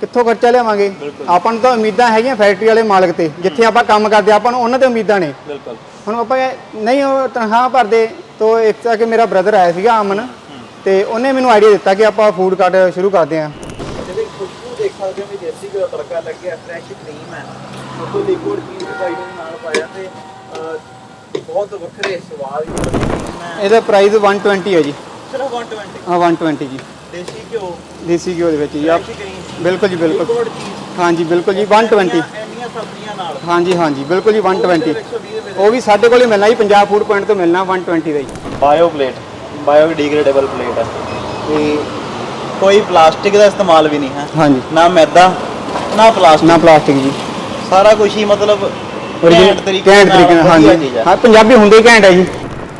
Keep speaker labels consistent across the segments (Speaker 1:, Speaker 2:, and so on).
Speaker 1: ਕਿੱਥੋਂ ਖਰਚਾ ਲਿਆਵਾਂਗੇ? ਆਪਾਂ ਨੂੰ ਤਾਂ ਉਮੀਦਾਂ ਹੈਗੀਆਂ ਫੈਕਟਰੀ ਵਾਲੇ ਮਾਲਕ ਤੇ ਜਿੱਥੇ ਆਪਾਂ ਕੰਮ ਕਰਦੇ ਆਪਾਂ ਨੂੰ ਉਹਨਾਂ ਤੇ ਉਮੀਦਾਂ ਨੇ।
Speaker 2: ਬਿਲਕੁਲ।
Speaker 1: ਹੁਣ ਆਪਾਂ ਨਹੀਂ ਉਹ ਤਨਖਾਹ ਭਰਦੇ ਤੋਂ ਇੱਕ ਤਾਂ ਕਿ ਮੇਰਾ ਬ੍ਰਦਰ ਆਇਆ ਸੀਗਾ ਅਮਨ ਤੇ ਉਹਨੇ ਮੈਨੂੰ ਆਈਡੀਆ ਦਿੱਤਾ ਕਿ ਆਪਾਂ ਫੂਡ ਕਾਰਟ ਸ਼ੁਰੂ ਕਰਦੇ ਹਾਂ।
Speaker 2: ਜਿਹਦੇ ਖੁਸ਼ਬੂ ਦੇਖ ਸਕਦੇ ਹੋ ਵੀ ਦੇਸੀ ਘਿਓ ਦਾ ਤੜਕਾ ਲੱਗਿਆ ਫਰੈਸ਼ ਕਰੀਮ ਹੈ। ਉਹ ਲਿਕੁਇਡ ਚੀਜ਼ ਪਾਈ ਨਾਲ ਪਾਇਆ ਤੇ ਬਹੁਤ ਵੱਖਰੇ ਸਵਾਦ
Speaker 1: ਇਹਦਾ ਪ੍ਰਾਈਸ 120 ਹੈ ਜੀ।
Speaker 2: ਸਿਰਫ 120
Speaker 1: ਹਾਂ 120 ਜੀ।
Speaker 2: ਦੇਸੀ ਘਿਓ?
Speaker 1: ਦੇਸੀ ਘਿਓ ਦੇ ਵਿੱਚ ਜੀ ਆਪ ਬਿਲਕੁਲ ਜੀ ਬਿਲਕੁਲ। ਹਾਂਜੀ ਬਿਲਕੁਲ ਜੀ 120
Speaker 2: ਇੰਨੀਆਂ ਸਬਜ਼ੀਆਂ ਨਾਲ।
Speaker 1: ਹਾਂਜੀ ਹਾਂਜੀ ਬਿਲਕੁਲ ਜੀ 120
Speaker 2: 120 ਰੁਪਏ
Speaker 1: ਉਹ ਵੀ ਸਾਡੇ ਕੋਲ ਹੀ ਮਿਲਣਾ ਜੀ ਪੰਜਾਬ ਫੂਡ ਪੁਆਇੰਟ ਤੋਂ ਮਿਲਣਾ 120 ਦਾ ਜੀ।
Speaker 2: Bio plate biodegradable plate ਹੈ ਤੇ ਕੋਈ ਪਲਾਸਟਿਕ ਦਾ ਇਸਤੇਮਾਲ ਵੀ ਨਹੀਂ ਹੈ।
Speaker 1: ਹਾਂਜੀ।
Speaker 2: ਨਾ ਮੈਦਾ ਨਾ ਪਲਾਸਟਿਕ।
Speaker 1: ਨਾ ਪਲਾਸਟਿਕ ਜੀ।
Speaker 2: ਸਾਰਾ ਕੁਝ ਹੀ ਮਤਲਬ ਘੈਂਟ ਤਰੀਕੇ
Speaker 1: ਨਾਲ ਹਾਂਜੀ।
Speaker 2: ਹੈ।
Speaker 1: ਪੰਜਾਬੀ ਹੁੰਦੇ ਹੀ ਘੈਂਟ ਹੈ ਜੀ।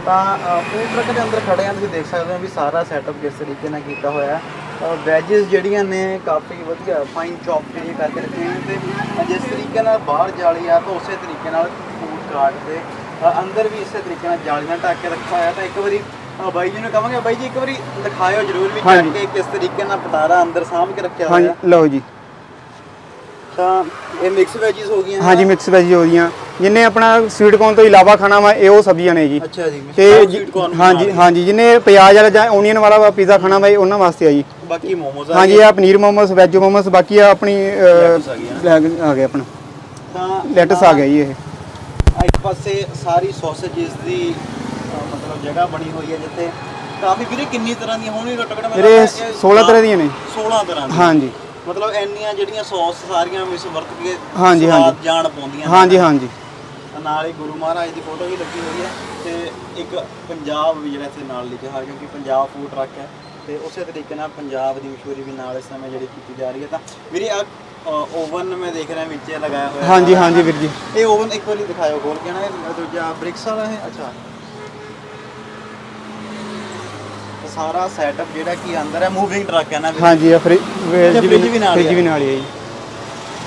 Speaker 2: ਤਾਂ ਫੂਡ ਟਰੱਕ ਦੇ ਅੰਦਰ ਖੜੇ ਆ ਤੁਸੀਂ ਦੇਖ ਸਕਦੇ ਹੋ ਵੀ ਸਾਰਾ ਸੈਟਅਪ ਕਿਸ ਤਰੀਕੇ ਨਾਲ ਕੀਤਾ ਹੋਇਆ ਹੈ। ਵੈਜਸ ਜਿਹੜੀਆਂ ਨੇ ਕਾਫੀ ਵਧੀਆ ਫਾਈਨ ਚੌਪ ਜਿਹੜੇ ਕਰਕੇ ਰੱਖੇ ਨੇ। ਤੇ ਜਿਸ ਤਰੀਕੇ ਨਾਲ ਬਾਹਰ ਜਾਲੀ ਆ ਤਾਂ ਉਸੇ ਤਰੀਕੇ ਨਾਲ ਫੂਡ ਕਾਰਟ ਦੇ ਅੰਦਰ ਵੀ ਇਸੇ ਤਰੀਕੇ ਨਾਲ ਜਾਲੀ ਨਾਲ ਢੱਕ ਕੇ ਰੱਖਿਆ ਹੋਇਆ। ਤਾਂ ਇੱਕ ਵਾਰੀ ਬਾਈ ਜੀ ਨੂੰ ਕਹਾਂਗੇ ਬਾਈ ਜੀ ਇੱਕ ਵਾਰੀ ਦਿਖਾਇਓ ਜਰੂਰ ਵੀ ਕੇ ਕਿਸ ਤਰੀਕੇ ਨਾਲ ਪਟਾਰਾ ਅੰਦਰ ਸਾਂਭ ਕੇ ਰੱਖਿਆ ਹੋਇਆ।
Speaker 1: ਲਓ ਜੀ।
Speaker 2: ਤਾਂ ਇਹ ਮਿਕਸ ਵੈਜੀਸ ਹੋ ਗਈਆਂ।
Speaker 1: ਹਾਂਜੀ ਮਿਕਸ ਵੈਜੀ ਹੋ ਗਈਆਂ। ਜਿੰਨੇ ਆਪਣਾ ਸਵੀਟ ਕੌਰਨ ਤੋਂ ਇਲਾਵਾ ਖਾਣਾ ਵਾ ਇਹ ਉਹ ਸਬਜ਼ੀਆਂ ਨੇ ਜੀ।
Speaker 2: ਅੱਛਾ ਜੀ
Speaker 1: ਤੇ
Speaker 2: ਤੇ
Speaker 1: ਜੀ- ਹਾਂਜੀ ਹਾਂਜੀ ਜਿਹਨੇ ਪਿਆਜ਼ ਵਾਲਾ ਜਾਂ ਓਨੀਅਨ ਵਾਲਾ ਪੀਜ਼ਾ ਖਾਣਾ ਵਾ ਇਹ ਉਹਨਾਂ ਵਾਸਤੇ ਆ ਜੀ।
Speaker 2: ਬਾਕੀ ਮੋਮੋਜ਼
Speaker 1: ਹਾਂਜੀ ਇਹ ਆ ਪਨੀਰ ਮੋਮੋਸ ਵੈਜ ਮੋਮੋਸ ਬਾਕੀ ਆ ਆਪਣੀ
Speaker 2: ਆ
Speaker 1: ਆ ਗਿਆ ਆਪਣਾ।
Speaker 2: ਤਾਂ
Speaker 1: ਲੈਟਸ ਆ ਗਿਆ ਜੀ ਇਹ।
Speaker 2: ਇੱਕ ਪਾਸੇ ਸਾਰੀ ਸੌਸੇजेस ਦੀ ਮਤਲਬ ਜਗ੍ਹਾ ਬਣੀ ਹੋਈ ਹੈ ਜਿੱਥੇ। ਕਾਫੀ ਵੀਰੇ ਕਿੰਨੀ ਤਰ੍ਹਾਂ ਦੀਆਂ ਹੋਣਗੀਆਂ ਘੱਟੋ ਘੱਟ ਇਹ
Speaker 1: 16 ਤਰ੍ਹਾਂ ਦੀਆਂ ਨੇ।
Speaker 2: 16 ਤਰ੍ਹਾਂ ਦੀਆਂ।
Speaker 1: ਹਾਂਜੀ।
Speaker 2: ਮਤਲਬ ਇੰਨੀਆਂ ਜਿਹੜੀਆਂ ਸੌਸ ਸਾਰੀਆਂ ਮਿਸ ਵਰਤ ਕੇ
Speaker 1: ਹਾਂਜੀ, ਹਾਂਜੀ।
Speaker 2: ਜਾਣ ਪਾਉਂਦੀਆਂ।
Speaker 1: ਹਾਂਜੀ ਹਾਂਜੀ।
Speaker 2: ਨਾਲ ਹੀ ਗੁਰੂ ਮਹਾਰਾਜ ਦੀ ਫੋਟੋ ਵੀ ਲੱਗੀ ਹੋਈ ਹੈ ਤੇ ਇੱਕ ਪੰਜਾਬ ਵੀ ਜਿਹੜਾ ਇੱਥੇ ਨਾਲ ਲਿਖਿਆ ਹੋਇਆ ਕਿਉਂਕਿ ਪੰਜਾਬ ਫੂਡ ਟਰੱਕ ਹੈ ਤੇ ਉਸੇ ਤਰੀਕੇ ਨਾਲ ਪੰਜਾਬ ਦੀ ਮਸ਼ਹੂਰੀ ਵੀ ਨਾਲ ਇਸ ਸਮੇਂ ਜਿਹੜੀ ਕੀਤੀ ਜਾ ਰਹੀ ਹੈ ਤਾਂ ਵੀਰੇ ਆ ਓਵਨ ਮੈਂ ਦੇਖ ਰਿਹਾ ਵਿੱਚ ਇਹ ਲਗਾਇਆ ਹੋਇਆ
Speaker 1: ਹਾਂਜੀ। ਹਾਂਜੀ ਵੀਰ ਜੀ
Speaker 2: ਇਹ ਓਵਨ ਇੱਕ ਵਾਰੀ ਦਿਖਾਓ ਖੋਲ ਕੇ ਨਾ ਇਹ ਦੂਜਾ ਬ੍ਰਿਕਸ ਵਾਲਾ ਹੈ ਅੱਛਾ ਇਹ ਸਾਰਾ ਸੈਟਅਪ ਜਿਹੜਾ ਕੀ ਅੰਦਰ ਹੈ ਮੂਵਿੰਗ ਟਰੱਕ ਹੈ ਨਾ ਵੀਰੇ?
Speaker 1: ਹਾਂਜੀ ਆ ਫ੍ਰਿਜ
Speaker 2: ਅੱਛਾ, fridge ਵੀ ਨਾਲ ਹੀ
Speaker 1: ਫ੍ਰਿਜ
Speaker 2: ਆ।
Speaker 1: ਵੀ ਨਾਲ ਹੀ ਹੈ ਜੀ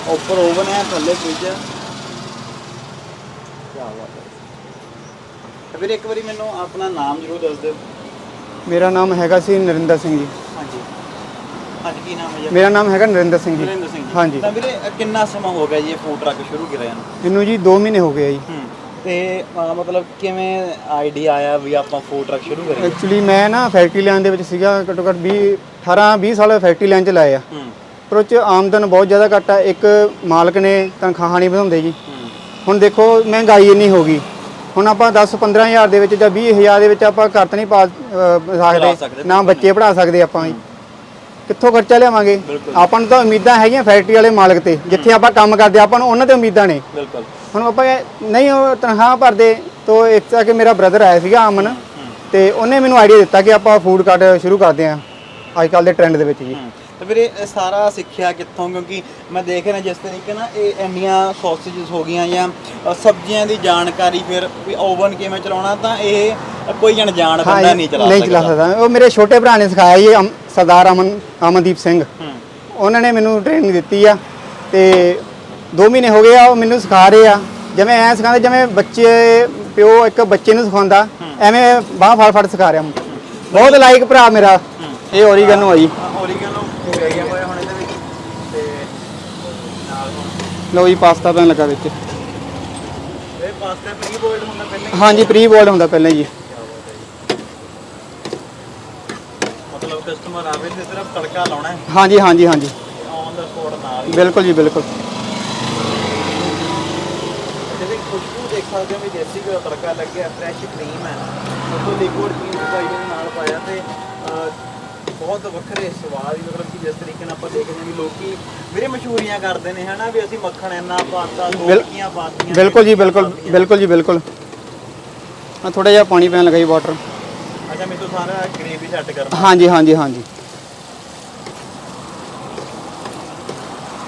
Speaker 2: ਉੱਪਰ ਓਵਨ ਹੈ ਥੱਲੇ ਫ੍ਰਿਜ ਹੈ ਕੀ ਬਾਤ ਹੈ। ਤੇ ਵੀਰੇ ਇੱਕ ਵਾਰੀ ਮੈਨੂੰ ਆਪਣਾ ਨਾਮ ਜ਼ਰੂਰ ਦੱਸ ਦਿਓ।
Speaker 1: ਮੇਰਾ ਨਾਮ ਹੈਗਾ ਸੀ ਨਰਿੰਦਰ ਸਿੰਘ ਜੀ।
Speaker 2: ਹਾਂਜੀ। ਹਾਂਜੀ ਕੀ ਨਾਮ ਹੈ ਜੀ?
Speaker 1: ਮੇਰਾ ਨਾਮ ਹੈਗਾ ਨਰਿੰਦਰ ਸਿੰਘ ਜੀ।
Speaker 2: ਨਰਿੰਦਰ ਸਿੰਘ ਜੀ।
Speaker 1: ਹਾਂਜੀ।
Speaker 2: ਤਾਂ ਵੀਰੇ ਅ, ਕਿੰਨਾ ਸਮਾਂ ਹੋ ਗਿਆ ਜੀ ਇਹ ਫੂਡ ਟਰੱਕ ਸ਼ੁਰੂ ਕਰਿਆ ਨੂੰ?
Speaker 1: ਇਹਨੂੰ ਜੀ 2 ਮਹੀਨੇ ਹੋ ਗਏ ਆ ਜੀ।
Speaker 2: ਹੂੰ। ਤੇ ਅ, ਮਤਲਬ ਕਿਵੇਂ ਆਈਡੀਆ ਆਇਆ ਵੀ ਆਪਾਂ ਫੂਡ ਟਰੱਕ ਸ਼ੁਰੂ ਕਰੀਏ?
Speaker 1: ਐਕਚੁਅਲੀ ਮੈਂ ਨਾ ਫੈਕਟਰੀ ਲਾਈਨ ਦੇ ਵਿੱਚ ਸੀਗਾ ਘੱਟੋ ਘੱਟ 20 18 20 ਸਾਲ ਫੈਕਟਰੀ ਲਾਈਨ ਚ ਲਾਏ ਆ।
Speaker 2: ਹੂੰ।
Speaker 1: ਪਰ ਉਹ ਚ ਆਮਦਨ ਬਹੁਤ ਜ਼ਿਆਦਾ ਘੱਟ ਆ। ਇੱਕ ਮਾਲਕ ਨੇ ਤਨਖਾਹਾਂ ਨਹੀਂ ਵਧਾਉਂਦੇ ਜੀ। ਹੁਣ ਦੇਖੋ ਮਹਿੰਗਾਈ ਇੰਨੀ ਹੋ ਗਈ। ਹੁਣ ਆਪਾਂ 10 15000 ਦੇ ਵਿੱਚ ਜਾਂ 20000 ਦੇ ਵਿੱਚ ਆਪਾਂ ਘਰ ਤਾਂ ਨਹੀਂ ਪਾ ਅਹ,
Speaker 2: ਸਕਦੇ,
Speaker 1: ਸਕਦੇ। ਨਾ ਬੱਚੇ ਪੜਾ ਸਕਦੇ ਆਪਾਂ ਜੀ ਕਿੱਥੋਂ ਖਰਚਾ ਲਿਆਵਾਂਗੇ?
Speaker 2: ਬਿਲਕੁਲ।
Speaker 1: ਆਪਾਂ ਨੂੰ ਤਾਂ ਉਮੀਦਾਂ ਹੈਗੀਆਂ ਫੈਕਟਰੀ ਵਾਲੇ ਮਾਲਕ ਤੇ ਜਿੱਥੇ ਆਪਾਂ ਕੰਮ ਕਰਦੇ ਆਪਾਂ ਨੂੰ ਉਹਨਾਂ ਤੇ ਉਮੀਦਾਂ ਨੇ।
Speaker 2: ਬਿਲਕੁਲ।
Speaker 1: ਹੁਣ ਆਪਾਂ ਇਹ ਨਹੀਂ ਉਹ ਤਨਖਾਹ ਭਰਦੇ ਤੋਂ ਇੱਕ ਤਾਂ ਕਿ ਮੇਰਾ ਬ੍ਰਦਰ ਆਇਆ ਸੀਗਾ ਅਮਨ ਤੇ ਉਹਨੇ ਮੈਨੂੰ ਆਈਡੀਆ ਦਿੱਤਾ ਕਿ ਆਪਾਂ ਫੂਡ ਕਾਰਟ ਸ਼ੁਰੂ ਕਰਦੇ ਹਾਂ ਅੱਜ ਕੱਲ ਦੇ ਟ੍ਰੈਂਡ ਦੇ ਵਿੱਚ ਜੀ।
Speaker 2: ਹਮ, ਤੇ ਵੀਰੇ ਇਹ ਸਾਰਾ ਸਿੱਖਿਆ ਕਿੱਥੋਂ? ਕਿਉਂਕਿ ਮੈਂ ਦੇਖ ਰਿਹਾ ਜਿਸ ਤਰੀਕੇ ਨਾਲ ਇਹ ਇੰਨੀਆਂ ਸੌਸੇजेस ਹੋ ਗਈਆਂ ਜਾਂ ਅ, ਸਬਜ਼ੀਆਂ ਦੀ ਜਾਣਕਾਰੀ ਫਿਰ ਵੀ ਓਵਨ ਕਿਵੇਂ ਚਲਾਉਣਾ ਤਾਂ ਇਹ ਕੋਈ ਅਣਜਾਣ ਬੰਦਾ ਨਹੀਂ ਚਲਾ
Speaker 1: ਨਹੀਂ
Speaker 2: ਸਕਦਾ
Speaker 1: ਚਲਾ ਸਕਦਾ। ਉਹ ਮੇਰੇ ਛੋਟੇ ਭਰਾ ਨੇ ਸਿਖਾਇਆ ਜੀ ਅਮ- ਸਰਦਾਰ ਅਮਨ ਅਮਨਦੀਪ ਸਿੰਘ।
Speaker 2: ਹੂੰ।
Speaker 1: ਉਹਨਾਂ ਨੇ ਮੈਨੂੰ ਟ੍ਰੇਨਿੰਗ ਦਿੱਤੀ ਆ ਤੇ 2 ਮਹੀਨੇ ਹੋ ਗਏ ਆ ਉਹ ਮੈਨੂੰ ਸਿਖਾ ਰਹੇ ਆ। ਜਿਵੇਂ ਐ ਸਿਖਾਉਂਦੇ ਜਿਵੇਂ ਬੱਚੇ ਪਿਓ ਇੱਕ ਬੱਚੇ ਨੂੰ ਸਿਖਾਉਂਦਾ ਐਵੇਂ ਬਾਹ ਫੜ ਫੜ ਸਿਖਾ ਰਿਹਾ ਬਹੁਤ ਲਾਇਕ ਭਰਾ ਮੇਰਾ ਇਹ ਓਰੀਗਨੋ ਆ ਜੀ
Speaker 2: ਓਰੀਗਨੋ ਗਏ ਹੋਏ ਹੁਣ ਇਹਦੇ ਵਿੱਚ। ਤੇ ਨਾਲ
Speaker 1: ਲਓ ਜੀ ਪਾਸਤਾ ਪੈਣ ਲੱਗਾ ਵਿੱਚ।
Speaker 2: ਇਹ ਪਾਸਤਾ ਪ੍ਰੀ ਬੋਇਲਡ ਹੁੰਦਾ ਪਹਿਲਾਂ ਹੀ?
Speaker 1: ਹਾਂਜੀ ਪ੍ਰੀ ਬੋਇਲਡ ਹੁੰਦਾ ਪਹਿਲਾਂ ਜੀ।
Speaker 2: ਮਤਲਬ ਕਸਟਮਰ ਆਵੇ ਤੇ ਸਿਰਫ ਤੜਕਾ ਲਾਉਣਾ ਹੈ।
Speaker 1: ਹਾਂਜੀ ਹਾਂਜੀ ਹਾਂਜੀ।
Speaker 2: ਔਨ ਦਾ ਸਪੋਟ ਨਾਲ ਹੀ।
Speaker 1: ਬਿਲਕੁਲ ਜੀ ਬਿਲਕੁਲ।
Speaker 2: ਜਿਹਦੀ ਖੁਸ਼ਬੂ ਦੇਖ ਸਕਦੇ ਹੋ ਵੀ ਦੇਸੀ ਘਿਓ ਦਾ ਤੜਕਾ ਲੱਗਿਆ ਫਰੈਸ਼ ਕਰੀਮ ਹੈ। ਉਹ ਲਿਕੁਇਡ ਚੀਜ਼ ਪਾਈ ਦੇ ਨਾਲ ਪਾਇਆ ਤੇ ਬਹੁਤ ਵੱਖਰੇ ਸਵਾਦ ਹੀ ਮਤਲਬ ਕਿ ਜਿਸ ਤਰੀਕੇ ਨਾਲ ਆਪਾਂ ਦੇਖਦੇ ਹਾਂ ਵੀ ਲੋਕੀ ਵੀਰੇ ਮਸ਼ਹੂਰੀਆਂ ਕਰਦੇ ਨੇ ਹਨਾ ਵੀ ਅਸੀਂ ਮੱਖਣ ਇੰਨਾ ਪਾਤਾ ਲੋਕੀਆਂ ਪਾਤੀਆਂ
Speaker 1: ਬਿਲਕੁਲ ਜੀ ਬਿਲਕੁਲ ਬਿਲਕੁਲ ਜੀ ਬਿਲਕੁਲ। ਆ ਥੋੜਾ ਜਿਹਾ ਪਾਣੀ ਪੈਣ ਲੱਗਾ ਜੀ ਵਾਟਰ
Speaker 2: ਅੱਛਾ ਮੈਨੂੰ ਸਾਰਾ ਗ੍ਰੇਵੀ ਸੈੱਟ ਕਰਨਾ।
Speaker 1: ਹਾਂਜੀ ਹਾਂਜੀ ਹਾਂਜੀ।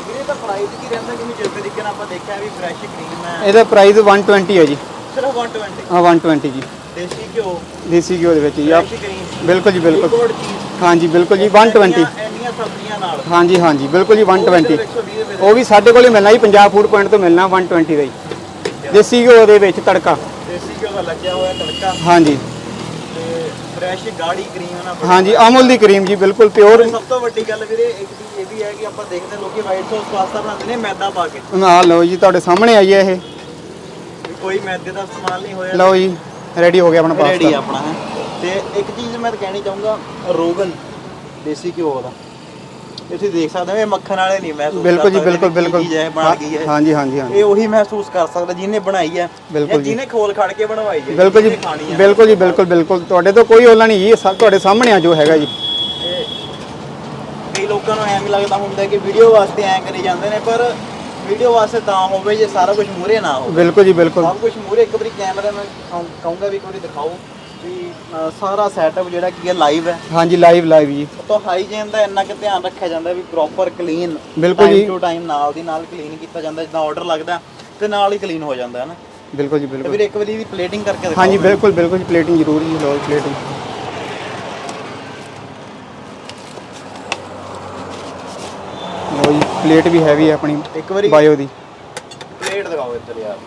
Speaker 2: ਵੀਰੇ ਤਾਂ ਪ੍ਰਾਈਸ ਕੀ ਰਹਿੰਦਾ ਕਿ ਜਿਸ ਤਰੀਕੇ ਨਾਲ ਆਪਾਂ ਦੇਖਿਆ ਵੀ ਫਰੈਸ਼ ਕਰੀਮ ਹੈ।
Speaker 1: ਇਹਦਾ ਪ੍ਰਾਈਸ 120 ਹੈ ਜੀ।
Speaker 2: ਸਿਰਫ 120
Speaker 1: ਆ 120 ਜੀ।
Speaker 2: ਦੇਸੀ ਘਿਓ?
Speaker 1: ਦੇਸੀ ਘਿਓ ਦੇ ਵਿੱਚ ਜੀ ਆ
Speaker 2: ਫਰੈਸ਼ ਕਰੀਮ
Speaker 1: ਬਿਲਕੁਲ ਜੀ ਬਿਲਕੁਲ।
Speaker 2: ਚੀਜ਼
Speaker 1: ਹਾਂਜੀ ਬਿਲਕੁਲ ਜੀ 120
Speaker 2: ਇੰਨੀਆਂ- ਸਬਜ਼ੀਆਂ ਨਾਲ
Speaker 1: ਹਾਂਜੀ ਹਾਂਜੀ ਬਿਲਕੁਲ ਜੀ 120
Speaker 2: 120 ਰੁਪਏ
Speaker 1: ਉਹ ਵੀ ਸਾਡੇ ਕੋਲ ਮਿਲਣਾ ਜੀ ਪੰਜਾਬ ਫੂਡ ਪੁਆਇੰਟ ਤੋਂ ਮਿਲਣਾ 120 ਦਾ ਜੀ। ਦੇਸੀ ਘਿਓ ਦੇ ਵਿੱਚ ਤੜਕਾ।
Speaker 2: ਦੇਸੀ ਘਿਓ ਦਾ ਲੱਗਿਆ ਹੋਇਆ ਤੜਕਾ।
Speaker 1: ਹਾਂਜੀ।
Speaker 2: ਤੇ ਫਰੈਸ਼ ਗਾੜੀ ਕਰੀਮ ਨਾ ਬੜੀ
Speaker 1: ਹਾਂਜੀ ਅਮੁਲ ਦੀ ਕਰੀਮ ਜੀ ਬਿਲਕੁਲ ਪਿਓਰ
Speaker 2: ਸਭ ਤੋਂ ਵੱਡੀ ਗੱਲ ਵੀਰੇ ਇੱਕ ਚੀਜ਼ ਇਹ ਵੀ ਹੈ ਕਿ ਆਪਾਂ ਦੇਖਦੇ ਹਾਂ ਲੋਕੀ ਵਾਈਟ ਸੌਸ ਪਾਸਤਾ ਬਣਾਉਂਦੇ ਨੇ ਮੈਦਾ ਪਾ ਕੇ।
Speaker 1: ਆ ਲਓ ਜੀ ਤੁਹਾਡੇ ਸਾਹਮਣੇ ਆਈ ਹੈ ਇਹ।
Speaker 2: ਵੀ ਕੋਈ ਮੈਦੇ ਦਾ ਇਸਤੇਮਾਲ ਨਹੀਂ ਹੋਇਆ।
Speaker 1: ਲਓ ਜੀ ਰੈਡੀ ਹੋ ਗਿਆ ਆਪਣਾ
Speaker 2: ਰੈਡੀ
Speaker 1: ਪਾਸਤਾ
Speaker 2: ਆਪਣਾ ਹੈ। ਤੇ ਇੱਕ ਚੀਜ਼ ਮੈਂ ਕਹਿਣੀ ਚਾਹੂੰਗਾ ਰੋਗਨ ਦੇਸੀ ਘਿਓ ਦਾ। ਇਹ ਤੁਸੀਂ ਦੇਖ ਸਕਦੇ ਹੋ ਇਹ ਮੱਖਣ ਵਾਲੇ ਨਹੀਂ ਮਹਿਸੂਸ
Speaker 1: ਬਿਲਕੁਲ ਜੀ ਬਿਲਕੁਲ ਬਿਲਕੁਲ
Speaker 2: ਚੀਜ਼ ਹੈ ਬਣ ਗਈ ਹੈ।
Speaker 1: ਹਾਂਜੀ ਹਾਂਜੀ ਹਾਂਜੀ।
Speaker 2: ਇਹ ਉਹੀ ਮਹਿਸੂਸ ਕਰ ਸਕਦਾ ਜਿਹਨੇ ਬਣਾਈ ਹੈ
Speaker 1: ਬਿਲਕੁਲ
Speaker 2: ਜਾਂ। ਜਿਹਨੇ ਖੋਲ ਖੜ ਕੇ ਬਣਵਾਈ ਹੈ
Speaker 1: ਬਿਲਕੁਲ ਜੀ ਬਿਲਕੁਲ ਜੀ ਬਿਲਕੁਲ ਬਿਲਕੁਲ। ਤੁਹਾਡੇ ਤੋਂ ਕੋਈ ਓਲਾ ਨਹੀਂ ਇਹ ਸਭ ਤੁਹਾਡੇ ਸਾਹਮਣੇ ਆ ਜੋ ਹੈਗਾ ਜੀ।
Speaker 2: ਕਈ ਲੋਕਾਂ ਨੂੰ ਐਵੇਂ ਲੱਗਦਾ ਹੁੰਦਾ ਕਿ ਵੀਡੀਓ ਵਾਸਤੇ ਐਂ ਕਰੀ ਜਾਂਦੇ ਨੇ ਪਰ ਵੀਡੀਓ ਵਾਸਤੇ ਤਾਂ ਹੋਵੇ ਜੇ ਸਾਰਾ ਕੁਝ ਮੂਰੇ ਨਾ ਹੋਵੇ।
Speaker 1: ਬਿਲਕੁਲ ਜੀ ਬਿਲਕੁਲ।
Speaker 2: ਸਭ ਕੁਝ ਮੂਰੇ ਇੱਕ ਵਾਰੀ ਕੈਮਰਾ ਮੈਂ ਕਹੂੰ- ਕਹੂੰਗਾ ਵੀ ਵਾਰੀ ਦਿਖਾਓ। ਵੀ ਅ, ਸਾਰਾ ਸੈਟਅਪ ਜਿਹੜਾ ਕੀ ਹੈ ਲਾਈਵ ਹੈ।
Speaker 1: ਹਾਂਜੀ ਲਾਈਵ ਲਾਈਵ ਜੀ।
Speaker 2: ਤੋਂ ਹਾਈਜੀਨ ਦਾ ਇੰਨਾ ਕਿ ਧਿਆਨ ਰੱਖਿਆ ਜਾਂਦਾ ਵੀ ਪ੍ਰੋਪਰ ਕਲੀਨ
Speaker 1: ਬਿਲਕੁਲ ਜੀ।
Speaker 2: ਟੂ ਟਾਈਮ ਨਾਲ ਦੀ ਨਾਲ ਕਲੀਨ ਕੀਤਾ ਜਾਂਦਾ ਜਿੱਦਾਂ ਆਰਡਰ ਲੱਗਦਾ ਤੇ ਨਾਲ ਹੀ ਕਲੀਨ ਹੋ ਜਾਂਦਾ ਹੈ ਨਾ?
Speaker 1: ਬਿਲਕੁਲ ਜੀ
Speaker 2: ਤੇ
Speaker 1: ਬਿਲਕੁਲ
Speaker 2: ਵੀਰ ਇੱਕ ਵਾਰੀ ਇਹਦੀ ਪਲੇਟਿੰਗ ਕਰਕੇ ਦਿਖਾਓ
Speaker 1: ਹਾਂਜੀ ਬਿਲਕੁਲ ਬਿਲਕੁਲ ਜੀ ਪਲੇਟਿੰਗ ਜ਼ਰੂਰ ਜੀ ਲਓ ਪਲੇਟਿੰਗ ਲਓ ਜੀ ਪਲੇਟ ਵੀ ਹੈਵੀ ਹੈ ਆਪਣੀ
Speaker 2: ਇੱਕ ਵਾਰੀ
Speaker 1: ਬਾਇਓ ਦੀ।
Speaker 2: ਪਲੇਟ ਦਿਖਾਓ ਇੱਧਰ ਯਾਰ।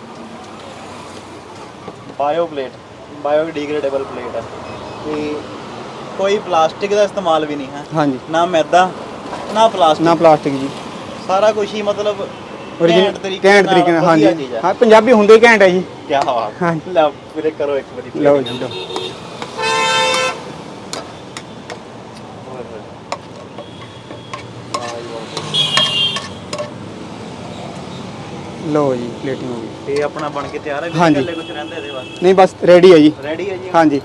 Speaker 2: Bio plate biodegradable plate ਹੈ ਤੇ ਕੋਈ ਪਲਾਸਟਿਕ ਦਾ ਇਸਤੇਮਾਲ ਵੀ ਨਹੀਂ ਹੈ।
Speaker 1: ਹਾਂਜੀ।
Speaker 2: ਨਾ ਮੈਦਾ ਨਾ ਪਲਾਸਟਿਕ।
Speaker 1: ਨਾ ਪਲਾਸਟਿਕ ਜੀ।
Speaker 2: ਸਾਰਾ ਕੁਝ ਹੀ ਮਤਲਬ ਘੈਂਟ ਤਰੀਕੇ
Speaker 1: ਘੈਂਟ ਤਰੀਕੇ ਨਾਲ
Speaker 2: ਵਧੀਆ
Speaker 1: ਹਾਂਜੀ।
Speaker 2: ਚੀਜ਼ ਹੈ।
Speaker 1: ਹਾਂ ਪੰਜਾਬੀ ਹੁੰਦੇ ਹੀ ਘੈਂਟ ਹੈ ਜੀ।
Speaker 2: ਕੀ ਬਾਤ।
Speaker 1: ਹਾਂਜੀ।
Speaker 2: ਲੈ ਵੀਰੇ ਕਰੋ ਇੱਕ ਵਾਰੀ
Speaker 1: ਲਓ। ਜੀ ਲਓ
Speaker 2: ਓਏ ਹੋਏ। ਵਾਹ ਜੀ ਵਾਹ।
Speaker 1: ਲਓ ਜੀ ਪਲੇਟਿੰਗ ਹੋ ਗਈ।
Speaker 2: ਇਹ ਆਪਣਾ ਬਣ ਕੇ ਤਿਆਰ ਹੈ?
Speaker 1: ਹਾਂਜੀ।
Speaker 2: ਇਕੱਲੇ ਕੁਝ ਰਹਿੰਦਾ ਇਹਦੇ ਵਾਸਤੇ?
Speaker 1: ਨਹੀਂ ਬਸ ਰੈਡੀ ਹੈ ਜੀ।
Speaker 2: ਰੈਡੀ ਹੈ ਜੀ?
Speaker 1: ਹਾਂਜੀ।